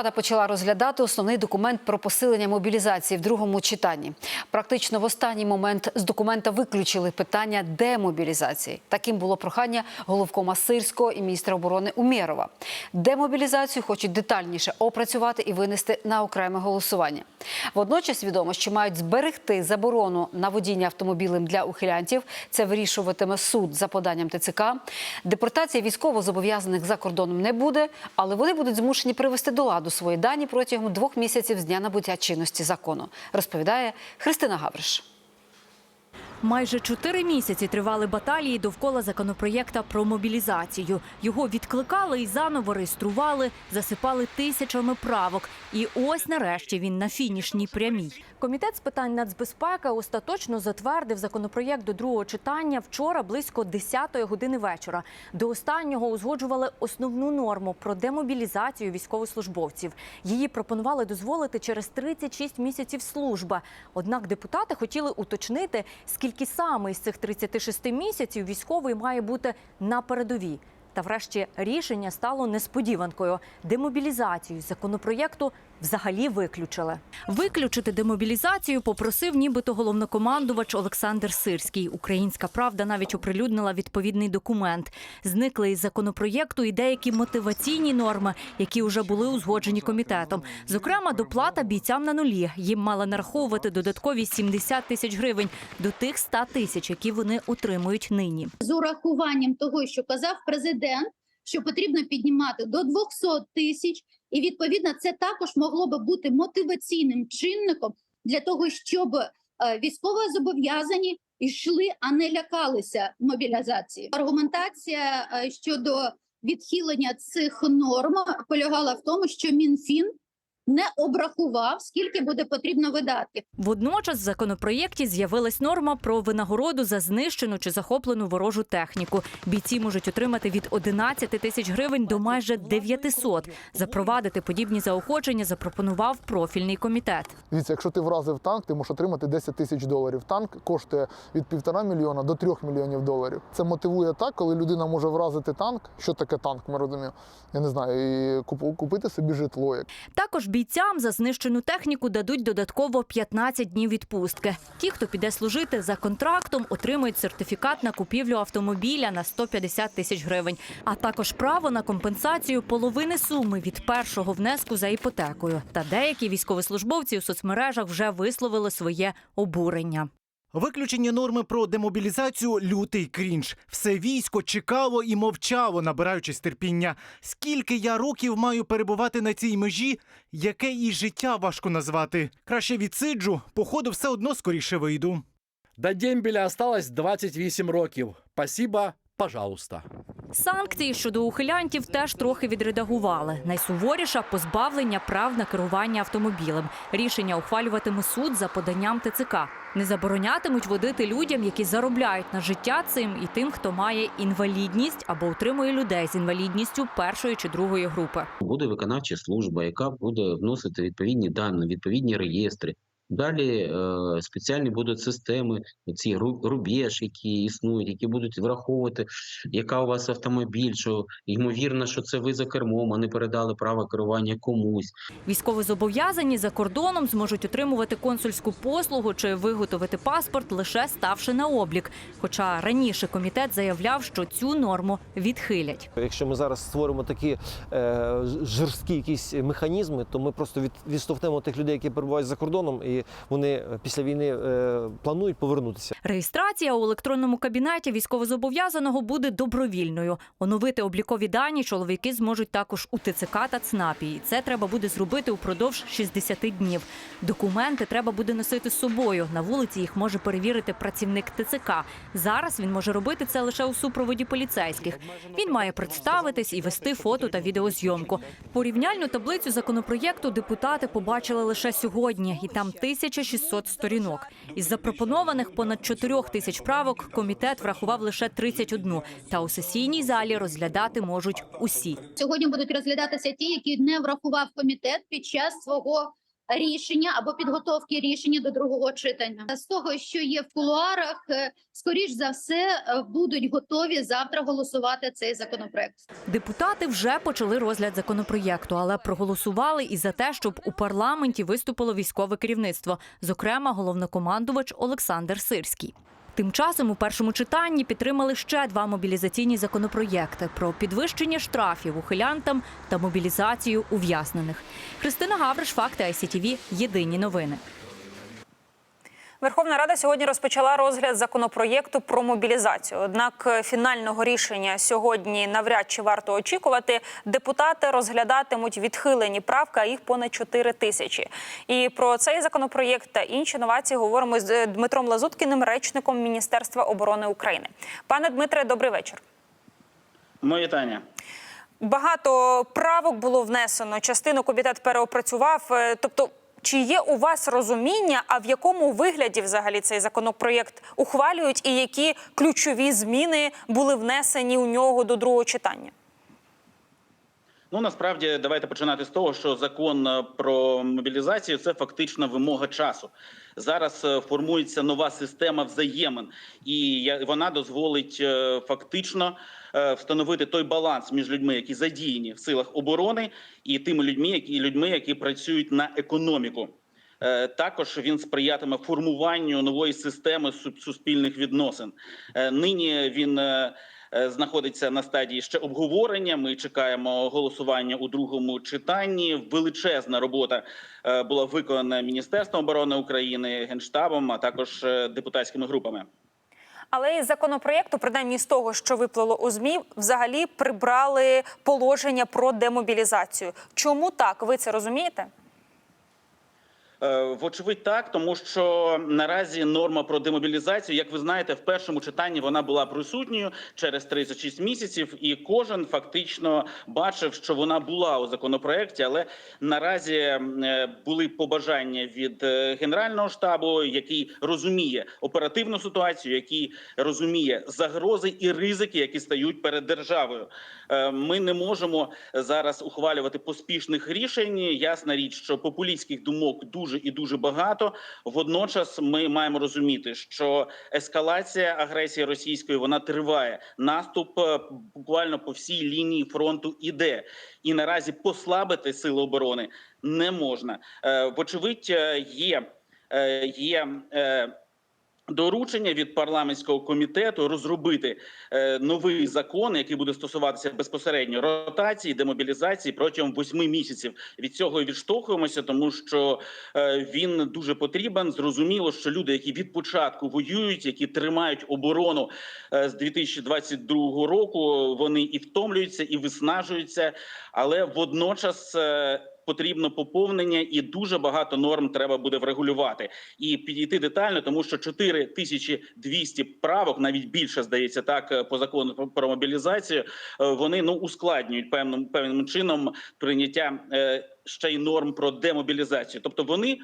Рада почала розглядати основний документ про посилення мобілізації в другому читанні. Практично в останній момент з документа виключили питання демобілізації. Таким було прохання головкома Сирського і міністра оборони Умєрова. Демобілізацію хочуть детальніше опрацювати і винести на окреме голосування. Водночас відомо, що мають зберегти заборону на водіння автомобілем для ухилянтів. Це вирішуватиме суд за поданням ТЦК. Депортація військовозобов'язаних за кордоном не буде, але вони будуть змушені привести до ладу свої дані протягом двох місяців з дня набуття чинності закону, розповідає Христина Гавриш. Майже чотири місяці тривали баталії довкола законопроєкта про мобілізацію. Його відкликали і заново реєстрували, засипали тисячами правок. І ось нарешті він на фінішній прямій. Комітет з питань нацбезпеки остаточно затвердив законопроєкт до другого читання вчора близько 10-ї години вечора. До останнього узгоджували основну норму про демобілізацію військовослужбовців. Її пропонували дозволити через 36 місяців служби. Однак депутати хотіли уточнити, скільки саме із цих 36 місяців військовий має бути на передовій. Та врешті рішення стало несподіванкою. Демобілізацію законопроєкту взагалі виключили. Виключити демобілізацію попросив нібито головнокомандувач Олександр Сирський. Українська правда навіть оприлюднила відповідний документ. Зникли із законопроєкту і деякі мотиваційні норми, які вже були узгоджені комітетом. Зокрема, доплата бійцям на нулі. Їм мали нараховувати додаткові 70 тисяч гривень до тих 100 тисяч, які вони отримують нині. з урахуванням того, що казав президент, що потрібно піднімати до 200 тисяч, і відповідно це також могло би бути мотиваційним чинником для того, щоб військово зобов'язані йшли, а не лякалися мобілізації. Аргументація е, щодо відхилення цих норм полягала в тому, що МінФін не обрахував, скільки буде потрібно видатків. Водночас в законопроєкті з'явилась норма про винагороду за знищену чи захоплену ворожу техніку. Бійці можуть отримати від 11 тисяч гривень до майже 900. Запровадити подібні заохочення запропонував профільний комітет. Дивіться, якщо ти вразив танк, ти можеш отримати 10 тисяч доларів. Танк коштує від півтора мільйона до трьох мільйонів доларів. Це мотивує так, коли людина може вразити танк. Що таке танк? Ми розуміємо. Я не знаю, і купу- купити собі житло. Також бійцям за знищену техніку дадуть додатково 15 днів відпустки. Ті, хто піде служити за контрактом, отримують сертифікат на купівлю автомобіля на 150 тисяч гривень, а також право на компенсацію половини суми від першого внеску за іпотекою. Та деякі військовослужбовці у соцмережах вже висловили своє обурення. Виключення норми про демобілізацію лютий крінж. Все військо чекало і мовчало, набираючись терпіння. Скільки я років маю перебувати на цій межі, яке і життя важко назвати. Краще відсиджу, походу, все одно скоріше вийду. До дембеля осталось 28 років. Спасибо, пожалуйста. Санкції щодо ухилянтів теж трохи відредагували. Найсуворіша позбавлення прав на керування автомобілем. Рішення ухвалюватиме суд за поданням ТЦК. Не заборонятимуть водити людям, які заробляють на життя цим, і тим, хто має інвалідність або утримує людей з інвалідністю першої чи другої групи. буде виконавча служба, яка буде вносити відповідні дані, відповідні реєстри. Далі е, спеціальні будуть системи, ці ру- рубеж, які існують, які будуть враховувати, яка у вас автомобіль, що ймовірно, що це ви за кермом, а не передали право керування комусь. Військовозобов'язані за кордоном зможуть отримувати консульську послугу чи виготовити паспорт, лише ставши на облік. Хоча раніше комітет заявляв, що цю норму відхилять. Якщо ми зараз створимо такі е, жорсткі якісь механізми, то ми просто від, відштовхнемо тих людей, які перебувають за кордоном, і вони е, після війни е, планують повернутися. Реєстрація у електронному кабінеті військовозобов'язаного буде добровільною. Оновити облікові дані чоловіки зможуть також у ТЦК та ЦНАПі. І це треба буде зробити упродовж 60 днів. Документи треба буде носити з собою. На вулиці їх може перевірити працівник ТЦК. Зараз він може робити це лише у супроводі поліцейських. Він має представитись і вести фото та відеозйомку. Порівняльну таблицю законопроєкту депутати побачили лише сьогодні, і там 1600 сторінок. Із запропонованих понад 4 тисяч правок комітет врахував лише 31. Та у сесійній залі розглядати можуть усі. Сьогодні будуть розглядатися ті, які не врахував комітет під час свого рішення або підготовки рішення до другого читання. З того, що є в кулуарах, е, скоріш за все е, будуть готові завтра голосувати цей законопроект. Депутати вже почали розгляд законопроєкту, але проголосували і за те, щоб у парламенті виступило військове керівництво, зокрема головнокомандувач Олександр Сирський. Тим часом у першому читанні підтримали ще два мобілізаційні законопроєкти про підвищення штрафів ухилянтам та мобілізацію ув'язнених. Христина Гавриш, факти ICTV, Єдині новини. Верховна Рада сьогодні розпочала розгляд законопроєкту про мобілізацію. Однак е, фінального рішення сьогодні навряд чи варто очікувати. Депутати розглядатимуть відхилені правки, а їх понад 4 тисячі. І про цей законопроєкт та інші новації говоримо з е, Дмитром Лазуткіним, речником Міністерства оборони України. Пане Дмитре, добрий вечір. Моє вітання. Багато правок було внесено. Частину комітет переопрацював. Е, Тобто, чи є у вас розуміння, а в якому вигляді взагалі цей законопроєкт ухвалюють, і які ключові зміни були внесені у нього до другого читання? Ну насправді давайте починати з того, що закон е, про мобілізацію це фактично вимога часу. Зараз е, формується нова система взаємин, і вона дозволить е, фактично встановити той баланс між людьми, які задіяні в силах оборони, і тими людьми, які людьми, які працюють на економіку. Також він сприятиме формуванню нової системи суспільних відносин. Нині він знаходиться на стадії ще обговорення. Ми чекаємо голосування у другому читанні. Величезна робота е, була виконана Міністерством оборони України, генштабом, а також е, депутатськими групами. Але із законопроєкту, принаймні з того, що виплило у змі, взагалі прибрали положення про демобілізацію. Чому так? Ви це розумієте? Е, Вочевидь, так, тому що наразі норма про демобілізацію, як ви знаєте, в першому читанні вона була присутньою через 36 місяців, і кожен фактично бачив, що вона була у законопроекті. Але наразі е, були побажання від е, генерального штабу, який розуміє оперативну ситуацію, який розуміє загрози і ризики, які стають перед державою. Ми не можемо зараз ухвалювати поспішних рішень. Ясна річ, що популістських думок дуже і дуже багато. Водночас, ми маємо розуміти, що ескалація агресії російської вона триває. Наступ е, буквально по всій лінії фронту іде, і наразі послабити сили оборони не можна. Е, Вочевидь, е, є, є. Доручення від парламентського комітету розробити е, новий закон, який буде стосуватися безпосередньо ротації, демобілізації протягом восьми місяців. Від цього і відштовхуємося, тому що е, він дуже потрібен. Зрозуміло, що люди, які від початку воюють, які тримають оборону е, з 2022 року, вони і втомлюються, і виснажуються, але водночас. е, Потрібно поповнення, і дуже багато норм треба буде врегулювати і підійти детально, тому що 4200 правок, навіть більше здається, так е, по закону про- мобілізацію. е, Вони ну ускладнюють певним певним чином прийняття е, ще й норм про демобілізацію. Тобто вони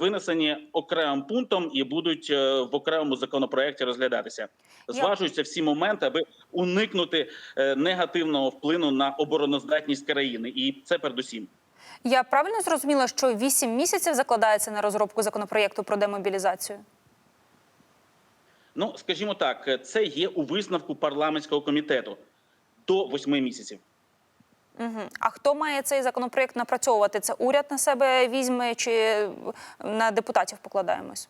винесені окремим пунктом і будуть в окремому законопроекті розглядатися. Зважуються всі моменти, аби уникнути негативного впливу на обороноздатність країни, і це передусім. Я правильно зрозуміла, що 8 місяців закладається на розробку законопроєкту про демобілізацію? Ну скажімо так, це є у висновку парламентського комітету до восьми місяців. Угу. А хто має цей законопроєкт напрацьовувати? Це уряд на себе візьме чи на депутатів покладаємось?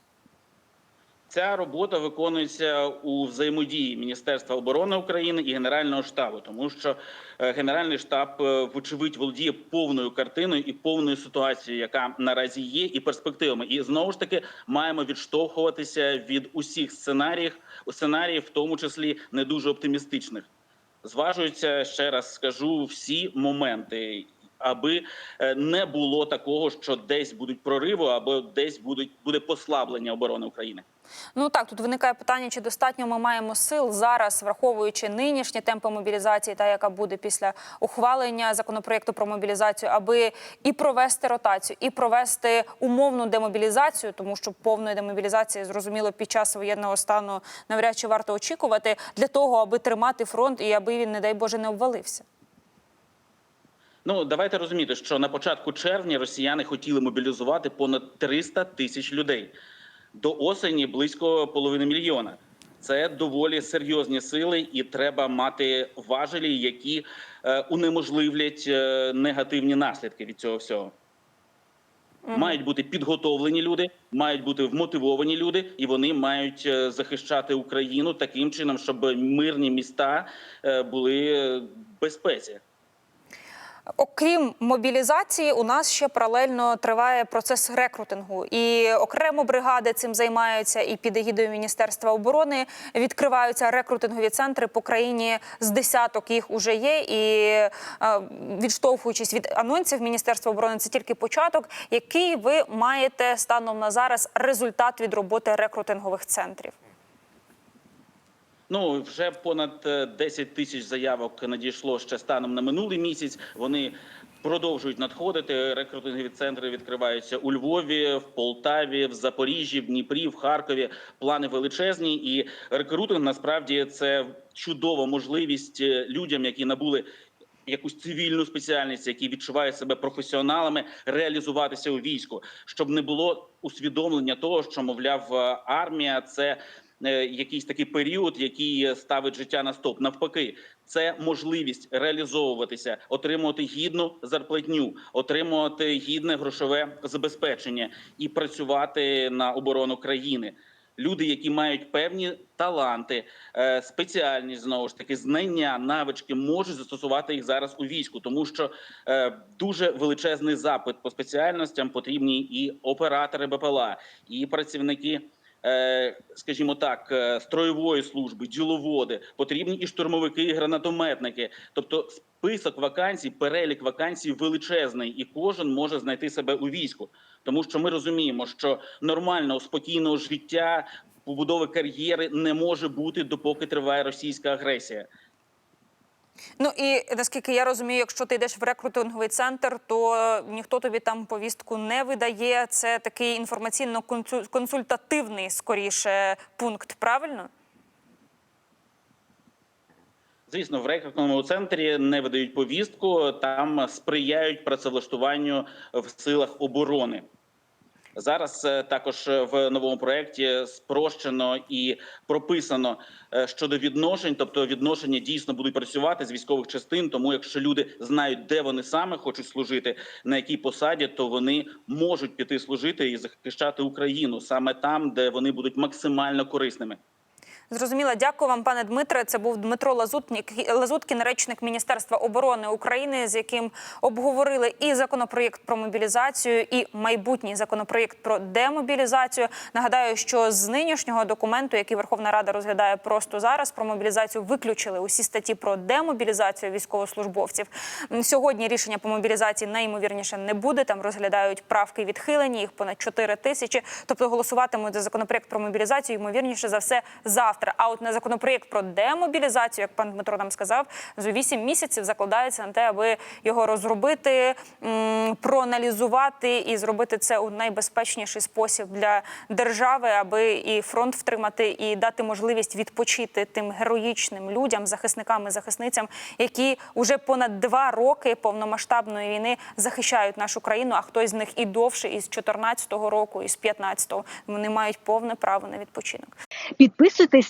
Ця робота виконується у взаємодії Міністерства оборони України і Генерального штабу, тому що е, Генеральний штаб, е, вочевидь, володіє повною картиною і повною ситуацією, яка наразі є, і перспективами. І знову ж таки маємо відштовхуватися від усіх сценаріїв, сценаріїв, в тому числі не дуже оптимістичних. Зважуються ще раз скажу всі моменти. Аби е, не було такого, що десь будуть прориви, або десь будуть буде послаблення оборони України. Ну так, тут виникає питання, чи достатньо ми маємо сил зараз, враховуючи нинішні темпи мобілізації, та яка буде після ухвалення законопроєкту про мобілізацію, аби і провести ротацію, і провести умовну демобілізацію, тому що повної демобілізації зрозуміло під час воєнного стану навряд чи варто очікувати для того, аби тримати фронт і аби він, не дай Боже, не обвалився. Ну давайте розуміти, що на початку червня росіяни хотіли мобілізувати понад 300 тисяч людей до осені близько половини мільйона. Це доволі серйозні сили, і треба мати важелі, які е, унеможливлять е, негативні наслідки від цього всього. Мають бути підготовлені люди, мають бути вмотивовані люди, і вони мають е, захищати Україну таким чином, щоб мирні міста були в безпеці. Окрім мобілізації, у нас ще паралельно триває процес рекрутингу. І окремо бригади цим займаються, і під егідою Міністерства оборони відкриваються рекрутингові центри по країні. З десяток їх уже є. І е, відштовхуючись від анонсів Міністерства оборони, це тільки початок. Який ви маєте станом на зараз результат від роботи рекрутингових центрів? Ну вже понад е, 10 тисяч заявок надійшло ще станом на минулий місяць. Вони продовжують надходити. Рекрутингові центри відкриваються у Львові, в Полтаві, в Запоріжжі, в Дніпрі, в Харкові. Плани величезні, і рекрутинг насправді це чудова можливість е, людям, які набули. Якусь цивільну спеціальність, які відчувають себе професіоналами, реалізуватися у війську, щоб не було усвідомлення того, що мовляв е, армія це е, якийсь такий період, який ставить життя на стоп. Навпаки, це можливість реалізовуватися, отримувати гідну зарплатню, отримувати гідне грошове забезпечення і працювати на оборону країни. Люди, які мають певні таланти, е, спеціальність знову ж таки, знання, навички, можуть застосувати їх зараз у війську, тому що е, дуже величезний запит по спеціальностям потрібні і оператори БПЛА, і працівники. Е, Скажімо так, е, строєвої служби, діловоди, потрібні і штурмовики, і гранатометники. Тобто, список вакансій, перелік вакансій величезний, і кожен може знайти себе у війську, тому що ми розуміємо, що нормального спокійного життя, побудови кар'єри не може бути допоки триває російська агресія. Ну і наскільки я розумію, якщо ти йдеш в рекрутинговий центр, то ніхто тобі там повістку не видає. Це такий інформаційно-консультативний скоріше пункт. Правильно? Звісно, в рекрутинговому центрі не видають повістку, там сприяють працевлаштуванню в силах оборони. Зараз е, також е, в новому проєкті спрощено і прописано е, щодо відношень, тобто відношення дійсно будуть працювати з військових частин. Тому, якщо люди знають, де вони саме хочуть служити, на якій посаді, то вони можуть піти служити і захищати Україну саме там, де вони будуть максимально корисними. Зрозуміла, дякую вам, пане Дмитре. Це був Дмитро Лазутнік, Лазуткін, речник Міністерства оборони України, з яким обговорили і законопроєкт про мобілізацію, і майбутній законопроєкт про демобілізацію. Нагадаю, що з нинішнього документу, який Верховна Рада розглядає просто зараз, про мобілізацію виключили усі статті про демобілізацію військовослужбовців. Сьогодні рішення по мобілізації найімовірніше не буде. Там розглядають правки відхилені, їх понад 4 тисячі. Тобто голосуватимуть за законопроєкт про мобілізацію, ймовірніше за все, завтра. А от на законопроєкт про демобілізацію, як пан Дмитро нам сказав, за 8 місяців закладається на те, аби його розробити, проаналізувати і зробити це у найбезпечніший спосіб для держави, аби і фронт втримати, і дати можливість відпочити тим героїчним людям, захисникам і захисницям, які вже понад два роки повномасштабної війни захищають нашу країну. А хтось з них і довше, із 14-го року, із 15-го. Вони мають повне право на відпочинок. Підписуйтесь